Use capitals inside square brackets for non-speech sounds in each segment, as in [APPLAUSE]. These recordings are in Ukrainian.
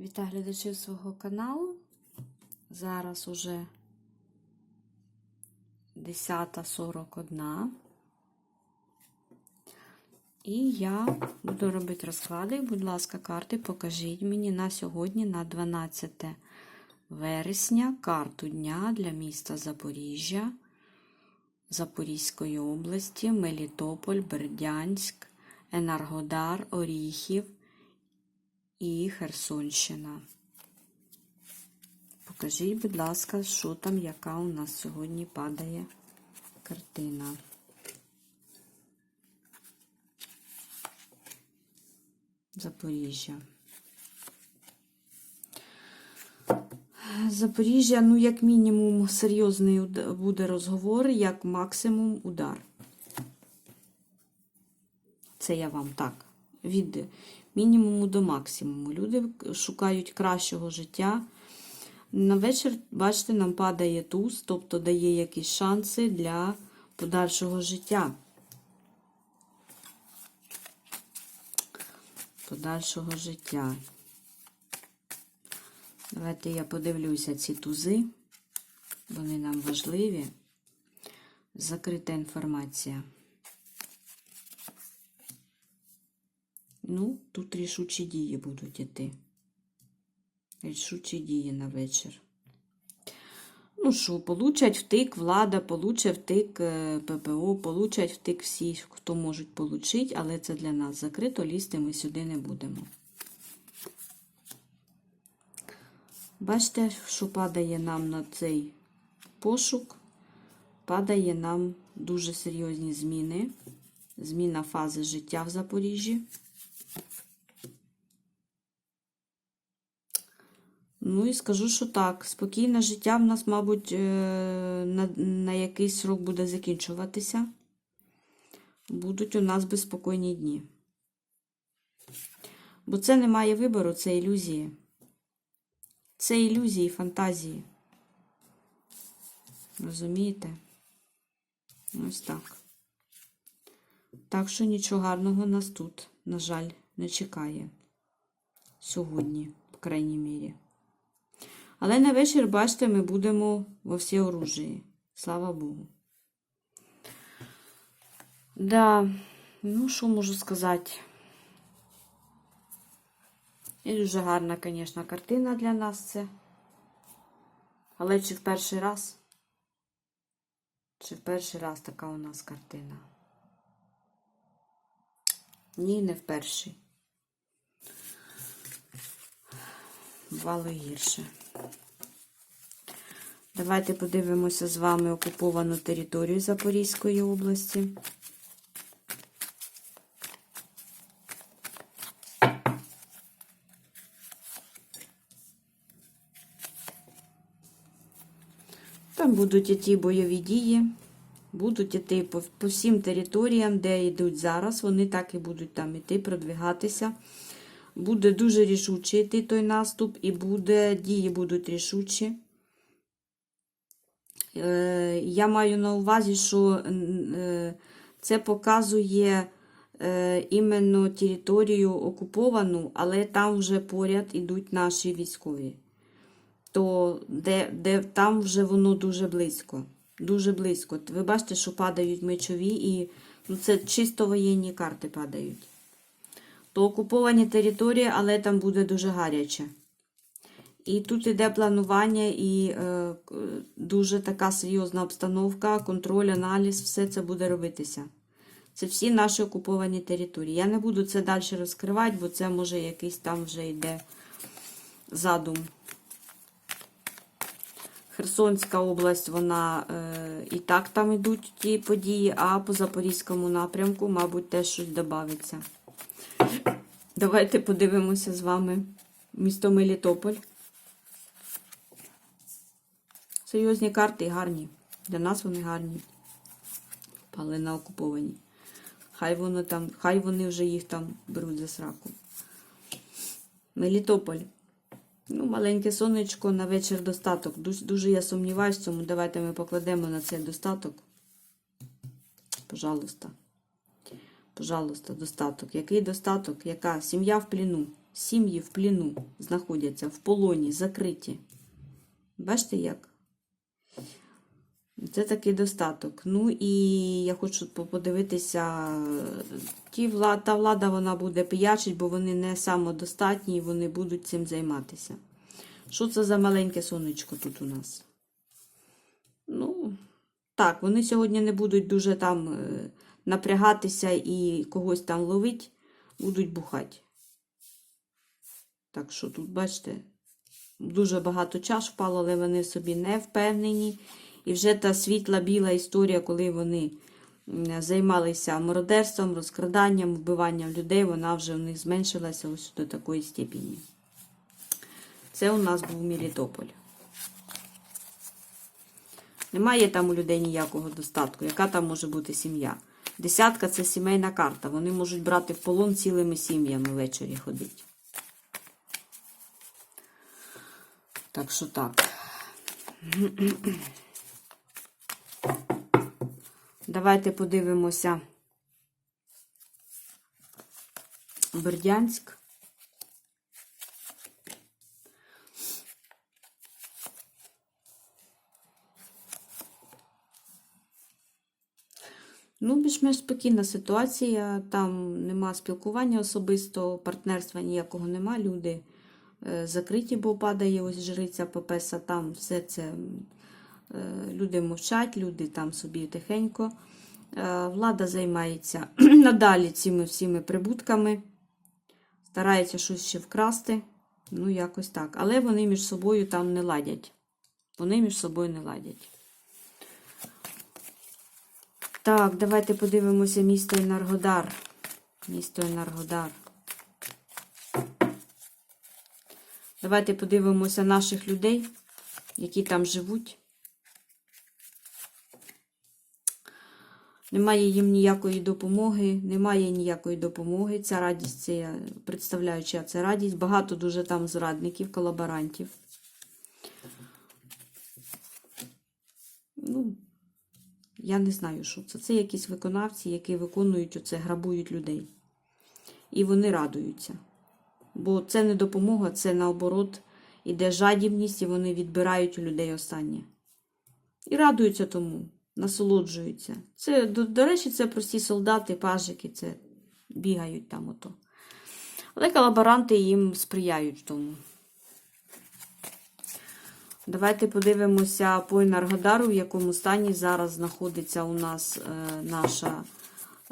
Вітаю глядачів свого каналу. Зараз уже 10.41. І я буду робити розклади. Будь ласка, карти покажіть мені на сьогодні, на 12 вересня, карту дня для міста Запоріжжя, Запорізької області, Мелітополь, Бердянськ, Енергодар, Оріхів і Херсонщина. Покажіть, будь ласка, що там, яка у нас сьогодні падає картина. Запоріжжя. Запоріжжя, ну, як мінімум, серйозний буде розговор, як максимум удар. Це я вам так. Від мінімуму до максимуму. Люди шукають кращого життя. На вечір, бачите, нам падає туз, тобто дає якісь шанси для подальшого життя. Подальшого життя. Давайте я подивлюся ці тузи. Вони нам важливі. Закрита інформація. Ну, тут рішучі дії будуть іти. Рішучі дії на вечір. Ну що, получать втик влада, получать втик е, ППО, получать втик всі, хто можуть получити, але це для нас закрито, лізти ми сюди не будемо. Бачите, що падає нам на цей пошук, падає нам дуже серйозні зміни. Зміна фази життя в Запоріжжі. Ну і скажу, що так, спокійне життя в нас, мабуть, е, на, на якийсь срок буде закінчуватися. Будуть у нас безпокійні дні. Бо це немає вибору, це ілюзії. Це ілюзії, фантазії. Розумієте? Ось так. Так що нічого гарного нас тут, на жаль, не чекає. Сьогодні, по крайній мірі. Але на вечір, бачите, ми будемо во всі оружії. Слава Богу. Да, ну що можу сказати? І дуже гарна, звісно, картина для нас це. Але чи в перший раз? Чи в перший раз така у нас картина? Ні, не в перший. Бувало гірше. Давайте подивимося з вами окуповану територію Запорізької області. Там будуть іти бойові дії, будуть іти по всім територіям, де йдуть зараз, вони так і будуть там іти, продвигатися. Буде дуже рішучий той наступ, і буде, дії будуть рішучі. Е, я маю на увазі, що е, це показує е, іменно територію окуповану, але там вже поряд ідуть наші військові. То де, де там вже воно дуже близько. Дуже близько. Ви бачите, що падають мечові, і ну, це чисто воєнні карти падають. То окуповані території, але там буде дуже гаряче. І тут йде планування і е, дуже така серйозна обстановка, контроль, аналіз, все це буде робитися. Це всі наші окуповані території. Я не буду це далі розкривати, бо це може якийсь там вже йде задум. Херсонська область, вона е, і так там йдуть ті події, а по Запорізькому напрямку, мабуть, теж щось додається. Давайте подивимося з вами місто Мелітополь. Серйозні карти гарні. Для нас вони гарні. Але на окуповані. Хай воно там, хай вони вже їх там беруть за сраку. Мелітополь. Ну, маленьке сонечко на вечір достаток. Дуже, дуже я сумніваюся в цьому. Давайте ми покладемо на цей достаток. Пожалуйста. Пожалуйста, достаток. Який достаток? Яка? Сім'я в пліну. Сім'ї в пліну знаходяться, в полоні, закриті. Бачите як? Це такий достаток. Ну і я хочу подивитися, ті влада, та влада вона буде пиячить, бо вони не самодостатні і вони будуть цим займатися. Що це за маленьке сонечко тут у нас? Ну, так, вони сьогодні не будуть дуже там е, напрягатися і когось там ловить, будуть бухати. Так що тут, бачите, дуже багато чаш впало, але вони собі не впевнені. І вже та світла біла історія, коли вони займалися мародерством, розкраданням, вбиванням людей, вона вже в них зменшилася ось до такої степені. Це у нас був Мелітополь. Немає там у людей ніякого достатку. Яка там може бути сім'я? Десятка це сімейна карта. Вони можуть брати в полон цілими сім'ями ввечері ходити. Так що так. Давайте подивимося. Бердянськ. Ну, більш-менш спокійна ситуація. Там нема спілкування особисто, партнерства ніякого нема. Люди е, закриті, бо падає ось жриця Пепеса. Там все це е, люди мовчать, люди там собі тихенько. Е, Влада займається [CLEARS THROAT] надалі цими всіми прибутками, старається щось ще вкрасти. Ну, якось так. Але вони між собою там не ладять. Вони між собою не ладять. Так, давайте подивимося місто Енергодар. Місто Енергодар. Давайте подивимося наших людей, які там живуть. Немає їм ніякої допомоги, немає ніякої допомоги. Ця радість, це я представляю, чия це радість. Багато дуже там зрадників, колаборантів. Ну, я не знаю, що це. Це якісь виконавці, які виконують оце, грабують людей. І вони радуються. Бо це не допомога, це наоборот іде жадібність, і вони відбирають у людей останнє. І радуються тому, насолоджуються. Це, до, до речі, це прості солдати, пажики, це бігають там ото. Але колаборанти їм сприяють тому. Давайте подивимося по Енергодару, в якому стані зараз знаходиться у нас е, наша,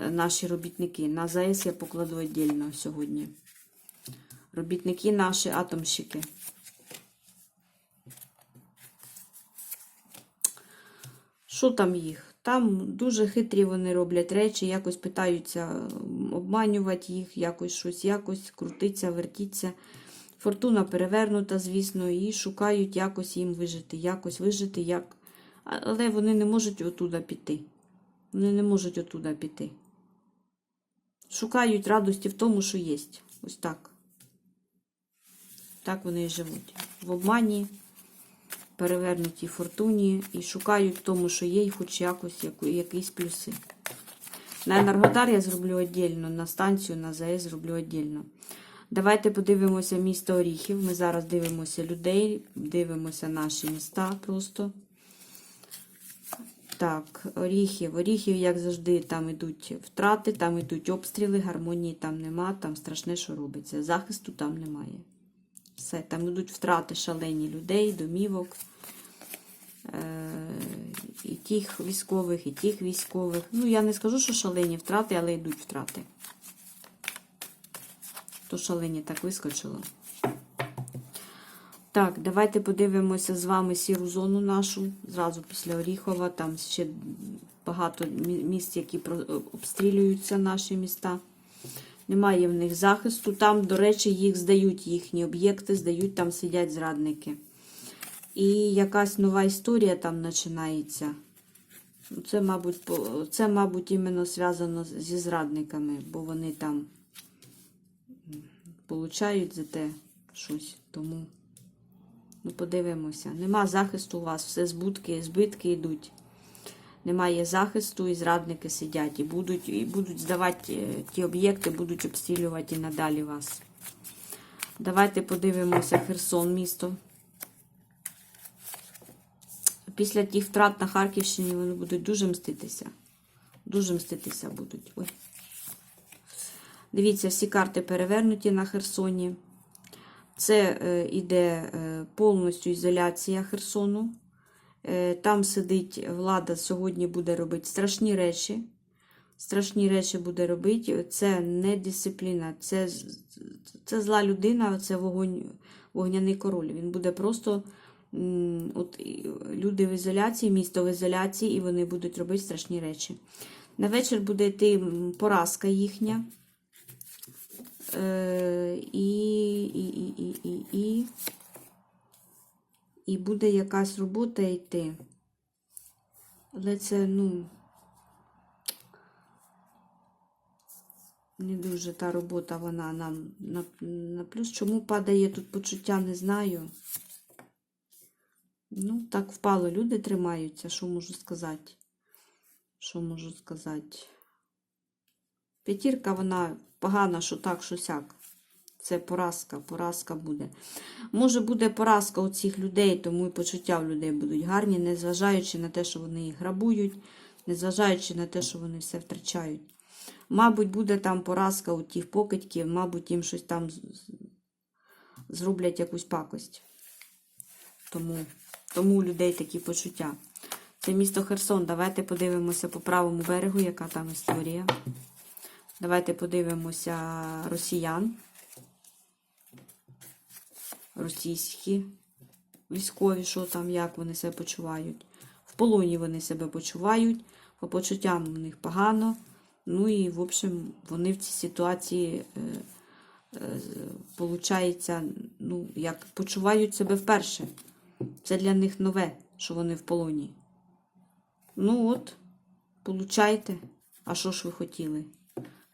е, наші робітники. На ЗАЕС я покладу віддільно сьогодні. Робітники наші атомщики. Що там їх? Там дуже хитрі вони роблять речі, якось питаються обманювати їх, якось щось, якось крутиться, вертіться. Фортуна перевернута, звісно, і шукають якось їм вижити, якось вижити, як. Але вони не можуть отуда піти. Вони не можуть отуда піти. Шукають радості в тому, що є. Ось так. Так вони і живуть. В обмані, перевернутій фортуні і шукають в тому, що є, і хоч якось якісь плюси. На Енергодар я зроблю віддільно, на станцію, на ЗАЕС зроблю віддільно. Давайте подивимося місто Оріхів. Ми зараз дивимося людей, дивимося наші міста просто. Так, Оріхів. Оріхів, як завжди, там йдуть втрати, там йдуть обстріли, гармонії там нема, там страшне, що робиться. Захисту там немає. Все, там йдуть втрати шалені людей, домівок. Е, і тих військових, і тих військових. Ну, я не скажу, що шалені втрати, але йдуть втрати. То шалені так вискочило. Так, давайте подивимося з вами сіру зону нашу. Зразу після Оріхова. Там ще багато мі- місць, які обстрілюються наші міста. Немає в них захисту. Там, до речі, їх здають їхні об'єкти, здають, там сидять зрадники. І якась нова історія там починається. Це, мабуть, це, мабуть, іменно зв'язано зі зрадниками, бо вони там получають за те щось. Тому ну, подивимося. Нема захисту у вас, все збутки, збитки йдуть. Немає захисту, і зрадники сидять і будуть, і будуть здавати е, ті об'єкти, будуть обстрілювати і надалі вас. Давайте подивимося Херсон місто. Після тих втрат на Харківщині вони будуть дуже мститися. Дуже мститися будуть. Ой. Дивіться, всі карти перевернуті на Херсоні. Це е, іде е, повністю ізоляція Херсону. Е, там сидить влада, сьогодні буде робити страшні речі. Страшні речі буде робити. Це не дисципліна, це, це зла людина, це вогонь, вогняний король. Він буде просто. От люди в ізоляції, місто в ізоляції, і вони будуть робити страшні речі. На вечір буде йти поразка їхня. Е, і, і, і, і, і, і, і буде якась робота йти. Але це, ну, не дуже та робота вона нам на, на плюс. Чому падає тут почуття, не знаю. Ну, так впало. Люди тримаються, що можу сказати. Що можу сказати? П'ятірка, вона погана, що так, що сяк. Це поразка, поразка буде. Може, буде поразка у цих людей, тому і почуття в людей будуть гарні, незважаючи на те, що вони їх грабують, незважаючи на те, що вони все втрачають. Мабуть, буде там поразка у тих покидьків, мабуть, їм щось там зроблять якусь пакость. Тому, тому у людей такі почуття. Це місто Херсон. Давайте подивимося по правому берегу, яка там історія. Давайте подивимося росіян. Російські військові, що там, як вони себе почувають. В полоні вони себе почувають, по почуттям у них погано. Ну і, в общем, вони в цій ситуації, е, е, ну, як почувають себе вперше. Це для них нове, що вони в полоні. Ну от, получайте. А що ж ви хотіли?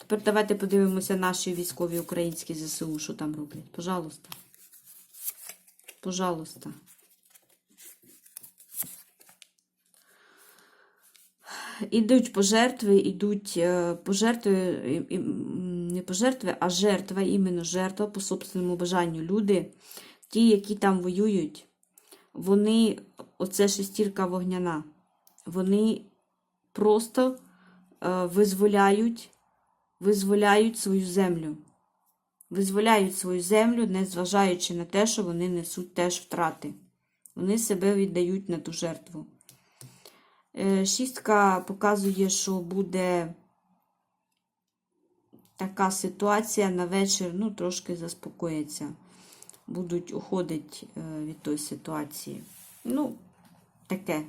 Тепер давайте подивимося наші військові українські ЗСУ, що там роблять. Пожалуйста. Пожалуйста. Ідуть пожертви, ідуть е, пожертви, не пожертви, а жертва, іменно жертва по собственному бажанню. Люди, ті, які там воюють, вони, оце шестірка вогняна, вони просто е, визволяють, визволяють свою землю. Визволяють свою землю, незважаючи на те, що вони несуть теж втрати. Вони себе віддають на ту жертву. Е, Шістка показує, що буде така ситуація на вечір, ну, трошки заспокоїться. Будуть уходити е, від тої ситуації. Ну, таке.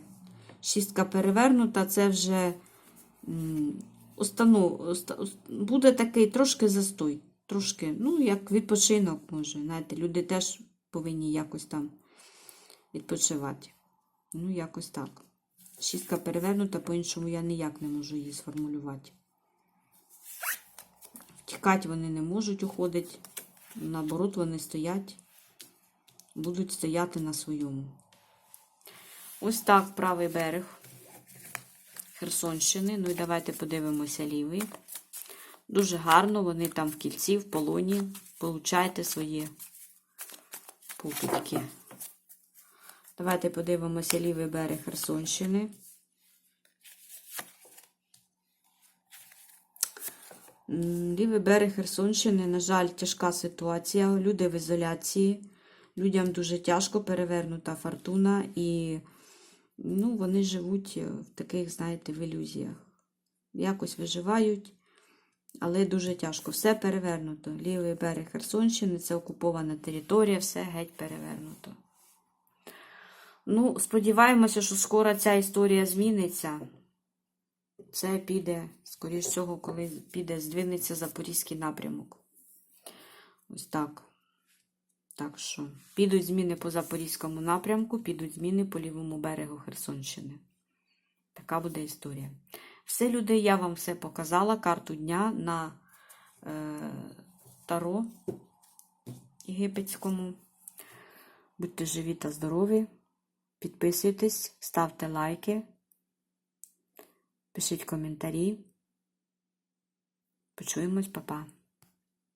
Шістка перевернута, це вже установ, буде такий трошки застой. Трошки, ну, як відпочинок може. Знаєте, люди теж повинні якось там відпочивати. Ну, якось так. Шістка перевернута, по-іншому я ніяк не можу її сформулювати. Втікати вони не можуть уходити. Наоборот, вони стоять, будуть стояти на своєму. Ось так правий берег Херсонщини. Ну і давайте подивимося лівий. Дуже гарно, вони там в кільці, в полоні. Получайте свої покидьки. Давайте подивимося лівий берег Херсонщини. Лівий берег Херсонщини, на жаль, тяжка ситуація. Люди в ізоляції. Людям дуже тяжко перевернута фортуна, і ну, вони живуть в таких, знаєте, в ілюзіях. Якось виживають, але дуже тяжко. Все перевернуто. Лівий берег Херсонщини це окупована територія, все геть перевернуто. Ну, сподіваємося, що скоро ця історія зміниться. Це піде, скоріш всього, коли піде, здвинеться Запорізький напрямок. Ось так. Так що, підуть зміни по Запорізькому напрямку, підуть зміни по лівому берегу Херсонщини. Така буде історія. Все, люди, я вам все показала. Карту дня на е, Таро єгипетському. Будьте живі та здорові. Підписуйтесь, ставте лайки, пишіть коментарі. Почуємось, па-па.